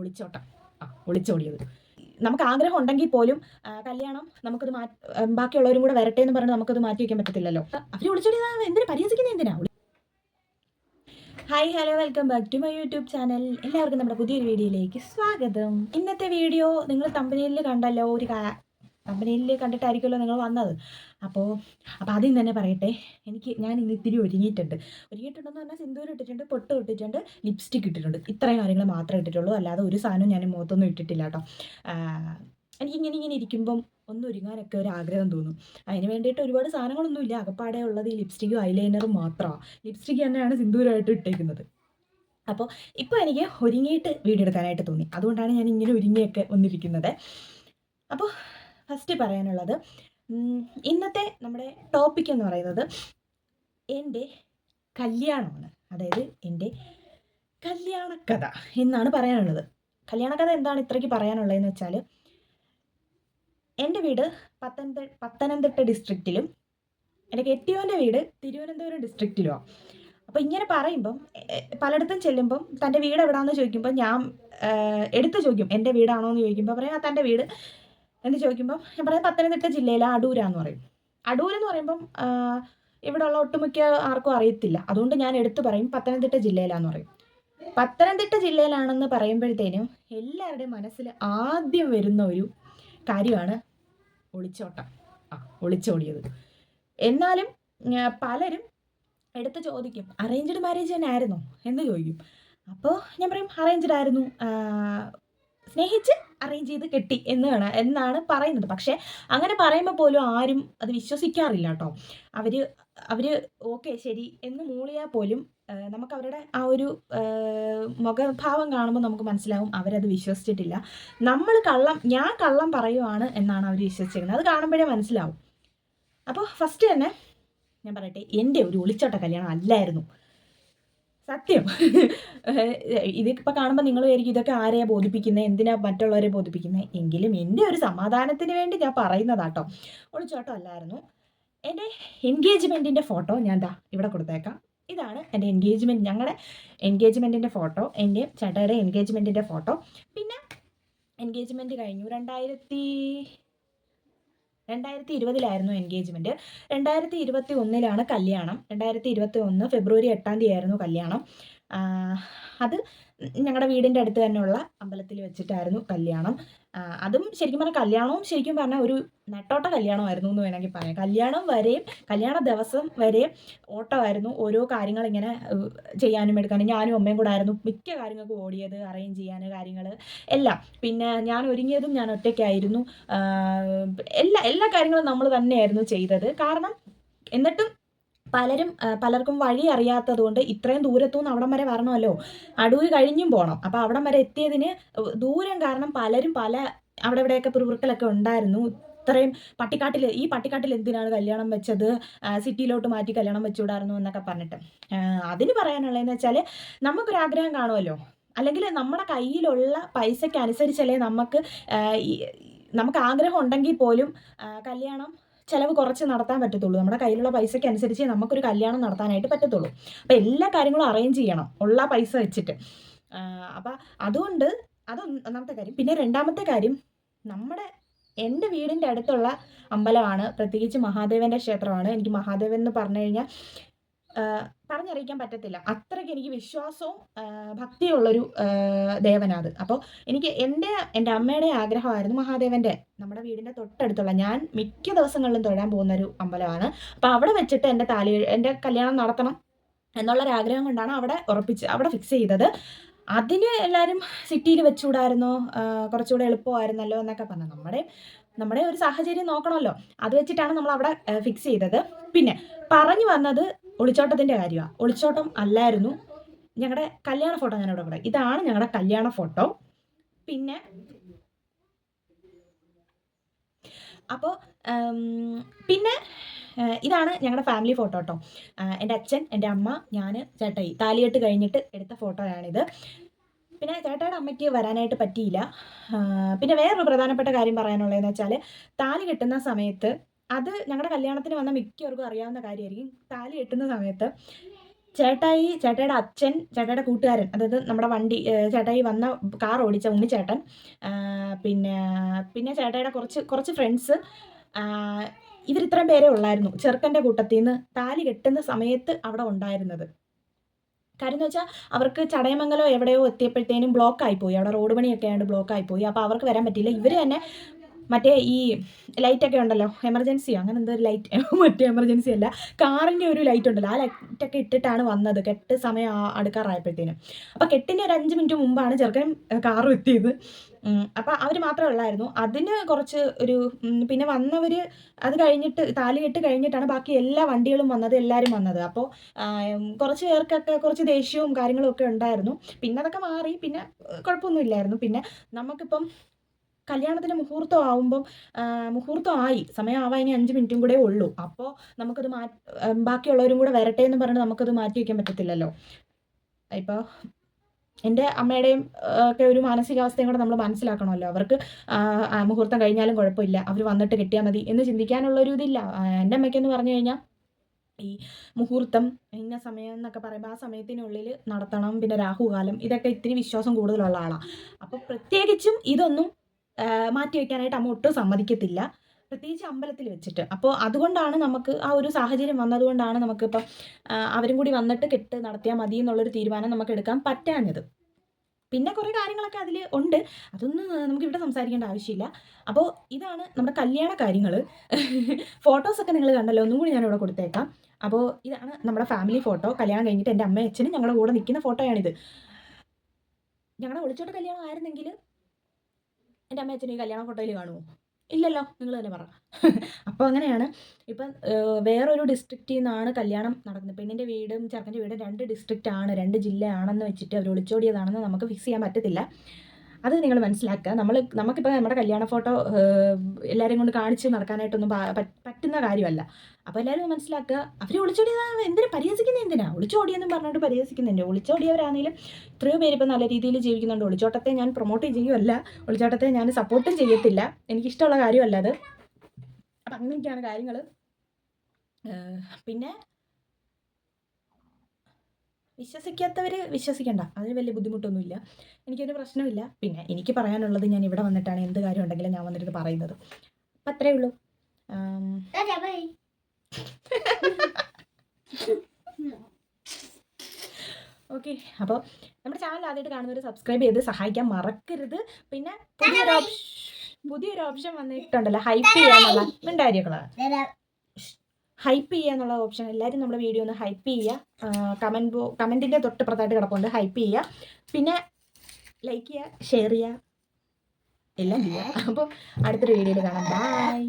ഒളിച്ചോട്ടം. ആ ഒളിച്ചോടിയത്. നമുക്ക് ആഗ്രഹം ഉണ്ടെങ്കിൽ പോലും കല്യാണം നമുക്കത് മാറ്റി ബാക്കിയുള്ളവരും കൂടെ വരട്ടെ എന്ന് പറഞ്ഞ് നമുക്കത് മാറ്റി വയ്ക്കാൻ പറ്റത്തില്ലല്ലോ. അവർ ഒളിച്ചോടിയത് എന്തിനാ? പരിഹസിക്കുന്നത് എന്തിനാ? Hi hello welcome back to my YouTube channel എല്ലാവർക്കും നമ്മുടെ പുതിയൊരു വീഡിയോയിലേക്ക് സ്വാഗതം. ഇന്നത്തെ വീഡിയോ നിങ്ങൾ തമ്പനിയിൽ കണ്ടല്ലോ ഒരു തമ്പനിയിൽ കണ്ടിട്ടായിരിക്കുമല്ലോ നിങ്ങൾ വന്നത്. അപ്പോൾ അപ്പോൾ ആദ്യം തന്നെ പറയട്ടെ എനിക്ക് ഞാൻ ഇന്ന് ഇത്തിരി ഒരുങ്ങിയിട്ടുണ്ട്. ഒരുങ്ങിയിട്ടുണ്ടെന്ന് പറഞ്ഞാൽ സിന്ദൂരം ഇട്ടിട്ടുണ്ട് പൊട്ട് ഇട്ടിട്ടുണ്ട് ലിപ്സ്റ്റിക് ഇട്ടിട്ടുണ്ട്. ഇത്രയും കാര്യങ്ങൾ മാത്രമേ ഇട്ടിട്ടുള്ളൂ. അല്ലാതെ ഒരു സാധനവും ഞാൻ മുഖത്തൊന്നും ഇട്ടിട്ടില്ല കേട്ടോ. എനിക്കിങ്ങനെ ഇങ്ങനെ ഇരിക്കുമ്പം ഒന്ന് ഒരുങ്ങാനൊക്കെ ഒരു ആഗ്രഹം തോന്നും. അതിന് വേണ്ടിയിട്ട് ഒരുപാട് സാധനങ്ങളൊന്നുമില്ല. അകപ്പാടെ ഉള്ളത് ഈ ലിപ്സ്റ്റിക്കും ഐലൈനറും മാത്രമാണ് ലിപ്സ്റ്റിക് തന്നെയാണ് സിന്ദൂരമായിട്ട് ഇട്ടേക്കുന്നത്. അപ്പോൾ ഇപ്പോൾ എനിക്ക് ഒരുങ്ങിയിട്ട് വീഡിയോ എടുക്കാനായിട്ട് തോന്നി. അതുകൊണ്ടാണ് ഞാൻ ഇങ്ങനെ ഒരുങ്ങിയൊക്കെ വന്നിരിക്കുന്നത്. അപ്പോൾ ഫസ്റ്റ് പറയാനുള്ളത് ഇന്നത്തെ നമ്മുടെ ടോപ്പിക് എന്ന് പറയുന്നത് എന്റെ കല്യാണമാണ്. അതായത് എന്റെ കല്യാണക്കഥ എന്നാണ് പറയാനുള്ളത്. കല്യാണക്കഥ എന്താണ് ഇത്രയ്ക്ക് പറയാനുള്ളതെന്ന് വെച്ചാൽ എന്റെ വീട് പത്തനംതിട്ട പത്തനംതിട്ട ഡിസ്ട്രിക്റ്റിലും എന്റെ കെട്ടിയോന്റെ വീട് തിരുവനന്തപുരം ഡിസ്ട്രിക്റ്റിലുമാണ് അപ്പോൾ ഇങ്ങനെ പറയുമ്പം പലയിടത്തും ചെല്ലുമ്പം തന്റെ വീട് എവിടെയാണെന്ന് ചോദിക്കുമ്പോൾ ഞാൻ എടുത്ത് ചോദിക്കും എന്റെ വീടാണോ എന്ന് ചോദിക്കുമ്പോൾ പറയാം തന്റെ വീട് എന്ന് ചോദിക്കുമ്പോൾ ഞാൻ പറയാം പത്തനംതിട്ട ജില്ലയിലെ അടൂരാന്ന് പറയും. അടൂർ എന്ന് പറയുമ്പം ഇവിടെ ഉള്ള ഒട്ടുമിക്ക ആർക്കും അറിയത്തില്ല. അതുകൊണ്ട് ഞാൻ എടുത്തു പറയും പത്തനംതിട്ട ജില്ലയിലാന്ന് പറയും. പത്തനംതിട്ട ജില്ലയിലാണെന്ന് പറയുമ്പോഴത്തേനും എല്ലാവരുടെയും മനസ്സിൽ ആദ്യം വരുന്ന ഒരു കാര്യമാണ് ഒളിച്ചോട്ടം. ആ ഒളിച്ചോടിയത്. എന്നാലും പലരും എടുത്ത് ചോദിക്കും അറേഞ്ച്ഡ് മാരേജ് തന്നെ ആയിരുന്നോ എന്ന് ചോദിക്കും. അപ്പോൾ ഞാൻ പറയും അറേഞ്ച്ഡ് ആയിരുന്നു. സ്നേഹിച്ച് അറേഞ്ച് ചെയ്ത് കെട്ടി എന്ന് വേണം എന്നാണ് പറയുന്നത്. പക്ഷേ അങ്ങനെ പറയുമ്പോൾ പോലും ആരും അത് വിശ്വസിക്കാറില്ല കേട്ടോ. അവർ അവർ ഓക്കെ ശരി എന്ന് മൂളിയാൽ പോലും നമുക്ക് അവരുടെ ആ ഒരു മുഖഭാവം കാണുമ്പോൾ നമുക്ക് മനസ്സിലാവും അവരത് വിശ്വസിച്ചിട്ടില്ല. നമ്മൾ കള്ളം ഞാൻ കള്ളം പറയുവാണ് എന്നാണ് അവർ വിശ്വസിച്ചിരിക്കുന്നത്. അത് കാണുമ്പോഴേ മനസ്സിലാവും. അപ്പോൾ ഫസ്റ്റ് തന്നെ ഞാൻ പറയട്ടെ എന്റെ ഒരു ഒളിച്ചോട്ട കല്യാണം അല്ലായിരുന്നു. സത്യം. ഇതിപ്പോൾ കാണുമ്പോൾ നിങ്ങൾ വിചാരിക്കും ഇതൊക്കെ ആരെയാണ് ബോധിപ്പിക്കുന്നത് എന്തിനാ മറ്റുള്ളവരെ ബോധിപ്പിക്കുന്നത് എങ്കിലും എന്റെ ഒരു സമാധാനത്തിന് വേണ്ടി ഞാൻ പറയുന്നതാട്ടോ ഒളിച്ചോട്ടം അല്ലായിരുന്നു. എന്റെ എൻഗേജ്മെന്റിന്റെ ഫോട്ടോ ഞാൻ ദാ ഇവിടെ കൊടുത്തേക്കാം. ഇതാണ് എന്റെ എൻഗേജ്മെന്റ് ഞങ്ങളുടെ എൻഗേജ്മെന്റിന്റെ ഫോട്ടോ എന്റെ ചേട്ടയുടെ എൻഗേജ്മെന്റിന്റെ ഫോട്ടോ. പിന്നെ എൻഗേജ്മെന്റ് കഴിഞ്ഞു. രണ്ടായിരത്തി രണ്ടായിരത്തി ഇരുപതിലായിരുന്നു എൻഗേജ്മെന്റ് രണ്ടായിരത്തി ഇരുപത്തി ഒന്നിലാണ് കല്യാണം. രണ്ടായിരത്തി ഇരുപത്തി ഒന്ന് ഫെബ്രുവരി എട്ടാം തീയതി ആയിരുന്നു കല്യാണം. അത് ഞങ്ങളുടെ വീടിന്റെ അടുത്ത് തന്നെയുള്ള അമ്പലത്തിൽ വെച്ചിട്ടായിരുന്നു കല്യാണം. അതും ശരിക്കും പറഞ്ഞാൽ കല്യാണവും ശരിക്കും പറഞ്ഞാൽ ഒരു നെട്ടോട്ട കല്യാണമായിരുന്നു എന്ന് വേണമെങ്കിൽ പറയാം. കല്യാണം വരെയും കല്യാണ ദിവസം വരെയും ഓട്ടമായിരുന്നു ഓരോ കാര്യങ്ങൾ ഇങ്ങനെ ചെയ്യാനും എടുക്കാനും. ഞാനും അമ്മയും കൂടെ ആയിരുന്നു മിക്ക കാര്യങ്ങൾക്കും ഓടിയത് അറേഞ്ച് ചെയ്യാൻ കാര്യങ്ങൾ എല്ലാം. പിന്നെ ഞാൻ ഒരുങ്ങിയതും ഞാൻ ഒറ്റയ്ക്കായിരുന്നു. എല്ലാ എല്ലാ കാര്യങ്ങളും നമ്മൾ തന്നെയായിരുന്നു ചെയ്തത്. കാരണം എന്നിട്ടും പലരും പലർക്കും വഴി അറിയാത്തതുകൊണ്ട് ഇത്രയും ദൂരത്തുനിന്ന് അവിടം വരെ വരണമല്ലോ? അടൂര് കഴിഞ്ഞും പോകണം അപ്പോൾ അവിടം വരെ എത്തിയതിന് ദൂരം കാരണം പലരും പല അവിടെ ഇവിടെയൊക്കെ പിറുപിറുക്കലൊക്കെ ഉണ്ടായിരുന്നു. ഇത്രയും പട്ടിക്കാട്ടിൽ ഈ പട്ടിക്കാട്ടിൽ എന്തിനാണ് കല്യാണം വെച്ചത്? സിറ്റിയിലോട്ട് മാറ്റി കല്യാണം വെച്ചുവിടായിരുന്നു എന്നൊക്കെ പറഞ്ഞിട്ട്. അതിന് പറയാനുള്ളതെന്ന് വെച്ചാൽ നമുക്കൊരാഗ്രഹം കാണുമല്ലോ? അല്ലെങ്കിൽ നമ്മുടെ കയ്യിലുള്ള പൈസയ്ക്ക് അനുസരിച്ചല്ലേ നമുക്ക് നമുക്ക് ആഗ്രഹം ഉണ്ടെങ്കിൽ പോലും കല്യാണം ചിലവ് കുറച്ച് നടത്താൻ പറ്റത്തുള്ളൂ. നമ്മുടെ കയ്യിലുള്ള പൈസയ്ക്ക് അനുസരിച്ച് നമുക്കൊരു കല്യാണം നടത്താനായിട്ട് പറ്റത്തുള്ളൂ. അപ്പോൾ എല്ലാ കാര്യങ്ങളും അറേഞ്ച് ചെയ്യണം. ഉള്ള പൈസ വെച്ചിട്ട്. അപ്പം അതുകൊണ്ട് അത് ഒന്നാമത്തെ കാര്യം. പിന്നെ രണ്ടാമത്തെ കാര്യം നമ്മുടെ എന്റെ വീടിന്റെ അടുത്തുള്ള അമ്പലമാണ്. പ്രത്യേകിച്ച് മഹാദേവന്റെ ക്ഷേത്രമാണ്. എനിക്ക് മഹാദേവൻ എന്ന് പറഞ്ഞു കഴിഞ്ഞാൽ പറഞ്ഞറിയിക്കാൻ പറ്റത്തില്ല. അത്രയ്ക്ക് എനിക്ക് വിശ്വാസവും ഭക്തിയുള്ളൊരു ദേവനാത് അപ്പോൾ എനിക്ക് എന്റെ എന്റെ അമ്മയുടെ ആഗ്രഹമായിരുന്നു മഹാദേവന്റെ. നമ്മുടെ വീടിന്റെ തൊട്ടടുത്തുള്ള ഞാൻ മിക്ക ദിവസങ്ങളിലും തൊഴാൻ പോകുന്ന ഒരു അമ്പലമാണ്. അപ്പോൾ അവിടെ വെച്ചിട്ട് എന്റെ താലി എന്റെ കല്യാണം നടത്തണം എന്നുള്ളൊരാഗ്രഹം കൊണ്ടാണ് അവിടെ ഉറപ്പിച്ച് അവിടെ ഫിക്സ് ചെയ്തത്. അതിന് എല്ലാവരും സിറ്റിയിൽ വെച്ചുകൂടായിരുന്നോ? കുറച്ചുകൂടെ എളുപ്പമായിരുന്നല്ലോ എന്നൊക്കെ പറഞ്ഞു. നമ്മുടെ നമ്മുടെ ഒരു സാഹചര്യം നോക്കണമല്ലോ. അത് വെച്ചിട്ടാണ് നമ്മൾ അവിടെ ഫിക്സ് ചെയ്തത്. പിന്നെ പറഞ്ഞു വന്നത് ഒളിച്ചോട്ടത്തിന്റെ കാര്യമാണ് ഒളിച്ചോട്ടം അല്ലായിരുന്നു. ഞങ്ങളുടെ കല്യാണ ഫോട്ടോ ഞാൻ ഇവിടെ പറയാം. ഇതാണ് ഞങ്ങളുടെ കല്യാണ ഫോട്ടോ. പിന്നെ അപ്പോൾ പിന്നെ ഇതാണ് ഞങ്ങളുടെ ഫാമിലി ഫോട്ടോ കേട്ടോ എന്റെ അച്ഛൻ എന്റെ അമ്മ ഞാൻ ചേട്ടായി. താലികെട്ട് കഴിഞ്ഞിട്ട് എടുത്ത ഫോട്ടോയാണിത് പിന്നെ ചേട്ടായുടെ അമ്മയ്ക്ക് വരാനായിട്ട് പറ്റിയില്ല. പിന്നെ വേറൊരു പ്രധാനപ്പെട്ട കാര്യം പറയാനുള്ളതെന്ന് വെച്ചാൽ താലി കെട്ടുന്ന സമയത്ത് അത് ഞങ്ങളുടെ കല്യാണത്തിന് വന്ന മിക്കവർക്കും അറിയാവുന്ന കാര്യമായിരിക്കും താലി കെട്ടുന്ന സമയത്ത് ചേട്ടായി ചേട്ടായിയുടെ അച്ഛൻ ചേട്ടായിയുടെ കൂട്ടുകാരൻ അതായത് നമ്മുടെ വണ്ടി ചേട്ടായി വന്ന കാർ ഓടിച്ച ഉണ്ണിച്ചേട്ടൻ പിന്നെ പിന്നെ ചേട്ടായിയുടെ കുറച്ച് കുറച്ച് ഫ്രണ്ട്സ് ഇവരിത്രയും പേരേ ഉള്ളായിരുന്നു ചെറുക്കന്റെ കൂട്ടത്തിൽ നിന്ന് താലി കെട്ടുന്ന സമയത്ത് അവിടെ ഉണ്ടായിരുന്നത്. കാര്യം എന്ന് വെച്ചാൽ അവർക്ക് ചടയമംഗലോ എവിടെയോ എത്തിയപ്പോഴത്തേനും ബ്ലോക്ക് ആയിപ്പോയി അവിടെ റോഡ് പണിയൊക്കെ ആയതുകൊണ്ട് ബ്ലോക്ക് ആയിപ്പോയി അപ്പോൾ അവർക്ക് വരാൻ പറ്റിയില്ല. ഇവർ തന്നെ മറ്റേ ഈ ലൈറ്റൊക്കെ ഉണ്ടല്ലോ എമർജൻസിയോ? അങ്ങനെ എന്തോ ഒരു ലൈറ്റ് മറ്റേ എമർജൻസി അല്ല. കാറിന്റെ ഒരു ലൈറ്റ് ഉണ്ടല്ലോ ആ ലൈറ്റൊക്കെ ഇട്ടിട്ടാണ് വന്നത്. കെട്ട് സമയം അടുക്കാറായപ്പോഴത്തേനും. അപ്പോൾ കെട്ടിന്റെ ഒരു അഞ്ച് മിനിറ്റ് മുമ്പാണ് ചെറുക്കൻ കാറും എത്തിയത്. അപ്പോൾ അവർ മാത്രമേ ഉള്ളായിരുന്നു. അതിന് കുറച്ച് ഒരു പിന്നെ വന്നവർ അത് കഴിഞ്ഞിട്ട് താലി കെട്ട് കഴിഞ്ഞിട്ടാണ് ബാക്കി എല്ലാ വണ്ടികളും വന്നത് എല്ലാവരും വന്നത്. അപ്പോൾ കുറച്ച് പേർക്കൊക്കെ കുറച്ച് ദേഷ്യവും കാര്യങ്ങളും ഒക്കെ ഉണ്ടായിരുന്നു. പിന്നെ അതൊക്കെ മാറി. പിന്നെ കുഴപ്പമൊന്നുമില്ലായിരുന്നു. പിന്നെ നമുക്കിപ്പം കല്യാണത്തിന് മുഹൂർത്തം ആവുമ്പം മുഹൂർത്തം ആയി. സമയം ആവാ ഇനി അഞ്ച് മിനിറ്റും കൂടെ ഉള്ളൂ. അപ്പോൾ നമുക്കത് മാ ബാക്കിയുള്ളവരും കൂടെ വരട്ടെ എന്ന് പറഞ്ഞ് നമുക്കത് മാറ്റി വയ്ക്കാൻ പറ്റത്തില്ലല്ലോ. ഇപ്പോൾ എന്റെ അമ്മയുടെയും ഒക്കെ ഒരു മാനസികാവസ്ഥയും കൂടെ നമ്മൾ മനസ്സിലാക്കണമല്ലോ. അവർക്ക് മുഹൂർത്തം കഴിഞ്ഞാലും കുഴപ്പമില്ല. അവർ വന്നിട്ട് കിട്ടിയാൽ മതി എന്ന് ചിന്തിക്കാനുള്ള ഒരു ഇതില്ല. എന്റെ അമ്മയ്ക്കെന്ന് പറഞ്ഞു കഴിഞ്ഞാൽ ഈ മുഹൂർത്തം ഇന്ന സമയം എന്നൊക്കെ പറയുമ്പോൾ ആ സമയത്തിനുള്ളിൽ നടത്തണം. പിന്നെ രാഹുകാലം ഇതൊക്കെ ഇത്തിരി വിശ്വാസം കൂടുതലുള്ള ആളാണ് അപ്പോൾ പ്രത്യേകിച്ചും ഇതൊന്നും മാറ്റി വയ്ക്കാനായിട്ട് അമ്മ ഒട്ടും സമ്മതിക്കത്തില്ല. പ്രത്യേകിച്ച് അമ്പലത്തിൽ വെച്ചിട്ട്. അപ്പോൾ അതുകൊണ്ടാണ് നമുക്ക് ആ ഒരു സാഹചര്യം വന്നതുകൊണ്ടാണ് നമുക്കിപ്പം അവരും കൂടി വന്നിട്ട് കെട്ട് നടത്തിയാൽ മതി എന്നുള്ളൊരു തീരുമാനം നമുക്ക് എടുക്കാൻ പറ്റാഞ്ഞത്. പിന്നെ കുറേ കാര്യങ്ങളൊക്കെ അതിൽ ഉണ്ട്. അതൊന്നും നമുക്ക് ഇവിടെ സംസാരിക്കേണ്ട ആവശ്യമില്ല. അപ്പോൾ ഇതാണ് നമ്മുടെ കല്യാണ കാര്യങ്ങൾ ഫോട്ടോസൊക്കെ നിങ്ങൾ കണ്ടല്ലോ. ഒന്നും കൂടി ഞാനിവിടെ കൊടുത്തേക്കാം. അപ്പോൾ ഇതാണ് നമ്മുടെ ഫാമിലി ഫോട്ടോ. കല്യാണം കഴിഞ്ഞിട്ട് എന്റെ അമ്മയും അച്ഛനും ഞങ്ങളുടെ കൂടെ നിൽക്കുന്ന ഫോട്ടോയാണിത്. ഞങ്ങളുടെ ഒളിച്ചോട്ട് കല്യാണം ആയിരുന്നെങ്കിൽ എന്റെ അമ്മയും അച്ഛനും ഈ കല്യാണ ഫോട്ടോയിൽ കാണുമോ? ഇല്ലല്ലോ നിങ്ങൾ തന്നെ പറ. അപ്പോൾ അങ്ങനെയാണ്. ഇപ്പം വേറൊരു ഡിസ്ട്രിക്റ്റിൽ നിന്നാണ് കല്യാണം നടക്കുന്നത്. പെണ്ണിന്റെ വീടും ചെറുക്കന്റെ വീടും രണ്ട് ഡിസ്ട്രിക്റ്റ് ആണ് രണ്ട് ജില്ലയാണെന്ന് വെച്ചിട്ട് അവർ ഒളിച്ചോടിയതാണെന്ന് നമുക്ക് ഫിക്സ് ചെയ്യാൻ പറ്റത്തില്ല. അത് നിങ്ങൾ മനസ്സിലാക്കുക. നമ്മൾ നമുക്കിപ്പോൾ നമ്മുടെ കല്യാണ ഫോട്ടോ എല്ലാവരെയും കൊണ്ട് കാണിച്ച് നടക്കാനായിട്ടൊന്നും പറ്റുന്ന കാര്യമല്ല. അപ്പോൾ എല്ലാവരും മനസ്സിലാക്കുക. അവർ ഒളിച്ചോടിയതാണ് എന്തിനാ പരിഹസിക്കുന്നത് എന്തിനാ? ഒളിച്ചോടിയെന്നും പറഞ്ഞുകൊണ്ട് പരിഹസിക്കുന്നുണ്ട് ഒളിച്ചോടിയവരാണെങ്കിലും എത്രയോ പേര് ഇപ്പോൾ നല്ല രീതിയിൽ ജീവിക്കുന്നുണ്ട്. ഒളിച്ചോട്ടത്തെ ഞാൻ പ്രൊമോട്ട് ചെയ്യുമല്ല ഒളിച്ചോട്ടത്തെ ഞാൻ സപ്പോർട്ടും ചെയ്യത്തില്ല. എനിക്കിഷ്ടമുള്ള കാര്യമല്ല അത്. അപ്പം അങ്ങനെയൊക്കെയാണ് കാര്യങ്ങൾ പിന്നെ വിശ്വസിക്കാത്തവർ വിശ്വസിക്കണ്ട. അതിന് വലിയ ബുദ്ധിമുട്ടൊന്നുമില്ല. എനിക്കൊരു പ്രശ്നമില്ല. പിന്നെ എനിക്ക് പറയാനുള്ളത് ഞാൻ ഇവിടെ വന്നിട്ടാണ് എന്ത് കാര്യം ഉണ്ടെങ്കിലും ഞാൻ വന്നിട്ട് പറയുന്നത്. അപ്പം അത്രേ ഉള്ളൂ. ഓക്കെ. അപ്പോൾ നമ്മുടെ ചാനൽ ആദ്യമായിട്ട് കാണുന്നവർ സബ്സ്ക്രൈബ് ചെയ്ത് സഹായിക്കാൻ മറക്കരുത്. പിന്നെ പുതിയൊരു ഓപ്ഷൻ പുതിയൊരു ഓപ്ഷൻ വന്നിട്ടുണ്ടല്ലോ. ഹൈപ്പ് ചെയ്യാനുള്ള മിണ്ടായിരിക്കണം ഹൈപ്പ് ചെയ്യുക എന്നുള്ള ഓപ്ഷൻ എല്ലാവരും നമ്മുടെ വീഡിയോ ഒന്ന് ഹൈപ്പ് ചെയ്യുക കമന്റ് ബോ കമന്റിന്റെ തൊട്ട് പ്രധാനമായിട്ട് കിടപ്പുണ്ട്. ഹൈപ്പ് ചെയ്യുക പിന്നെ ലൈക്ക് ചെയ്യുക ഷെയർ ചെയ്യുക എല്ലാം ചെയ്യുക അപ്പോൾ അടുത്തൊരു വീഡിയോയിൽ കാണാം. ബൈ